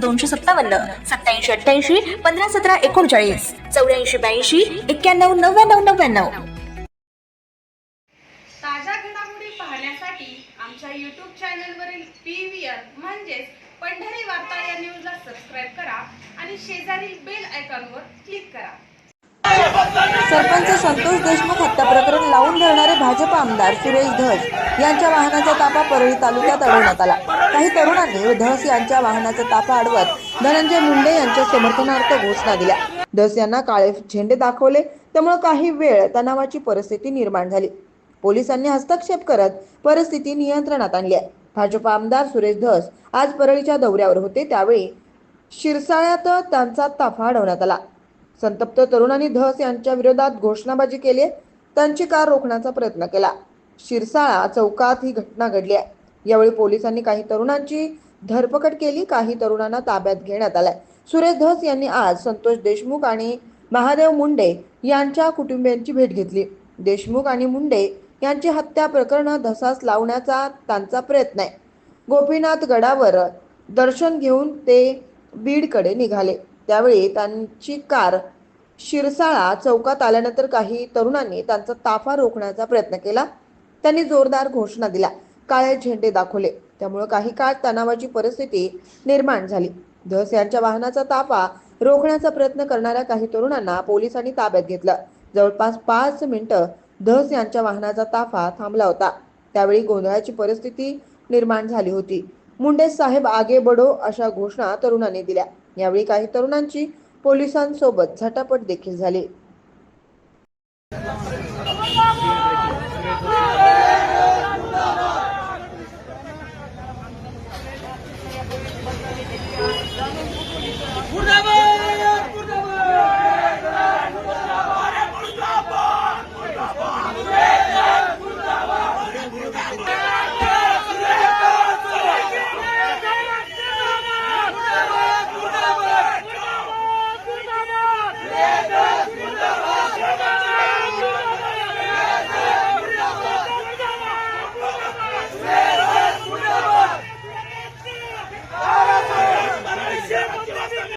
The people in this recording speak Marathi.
दोनशे सत्तावन्न सत्याऐंशी अठ्ठ्याऐंशी पंधरा सतरा एकोणचाळीस चौऱ्याऐंशी ब्याऐंशी एक्क्याण्णव नव्याण्णव नव्याण्णव. ताज्या घडामोडी पाहण्यासाठी आमच्या यूट्यूब चॅनलवरील पी व्ही आर म्हणजेच पंढरी वार्ता या न्यूजला सबस्क्राईब करा आणि शेजारील बेल आयकॉनवर क्लिक करा. सरपंच संतोष देशमुख हत्या प्रकरण लावून धरणारे भाजप आमदार सुरेश धस. यांच्या वाहनाचा ताफा परळी तालुक्यात अडवण्यात आला. काही तरुणांनी धस यांच्या वाहनाचा ताफा अडवत धनंजय मुंडे यांच्या समर्थनार्थ घोषणा दिल्या. धस यांना काळे झेंडे दाखवले. त्यामुळे काही वेळ तणावाची परिस्थिती निर्माण झाली. पोलिसांनी हस्तक्षेप करत परिस्थिती नियंत्रणात आणली आहे. भाजप आमदार सुरेश धस आज परळीच्या दौऱ्यावर होते. त्यावेळी शिरसाळ्यात त्यांचा ताफा अडवण्यात आला. संतप्त तरुणांनी धस यांच्या विरोधात घोषणाबाजी केली त्यांची कार रोखण्याचा प्रयत्न केला. शिरसाळा चौकात ही घटना घडली आहे. यावेळी पोलिसांनी काही तरुणांची धरपकड केली काही तरुणांना ताब्यात घेण्यात आलाय. सुरेश धस यांनी आज संतोष देशमुख आणि महादेव मुंडे यांच्या कुटुंबियांची भेट घेतली. देशमुख आणि मुंडे यांची हत्या प्रकरण धसास लावण्याचा त्यांचा प्रयत्न आहे. गोपीनाथ गडावर दर्शन घेऊन ते बीडकडे निघाले. त्यावेळी त्यांची कार शिरसाळा चौकात आल्यानंतर काही तरुणांनी त्यांचा ताफा रोखण्याचा प्रयत्न केला. त्यांनी जोरदार घोषणा दिल्या. काळे झेंडे दाखवले. त्यामुळे काही काळ तणावाची परिस्थिती निर्माण झाली. धस यांच्या वाहनाचा ताफा रोखण्याचा प्रयत्न करणाऱ्या काही तरुणांना पोलिसांनी ताब्यात घेतलं. जवळपास पाच मिनिटं धस यांच्या वाहनाचा ताफा थांबला होता. त्यावेळी गोंधळाची परिस्थिती निर्माण झाली होती. मुंडे साहेब आगे बडो अशा घोषणा तरुणांनी दिल्या. यावेळी काही तरुणांची पोलिसांसोबत झटापट देखील झाली. கூடுதல்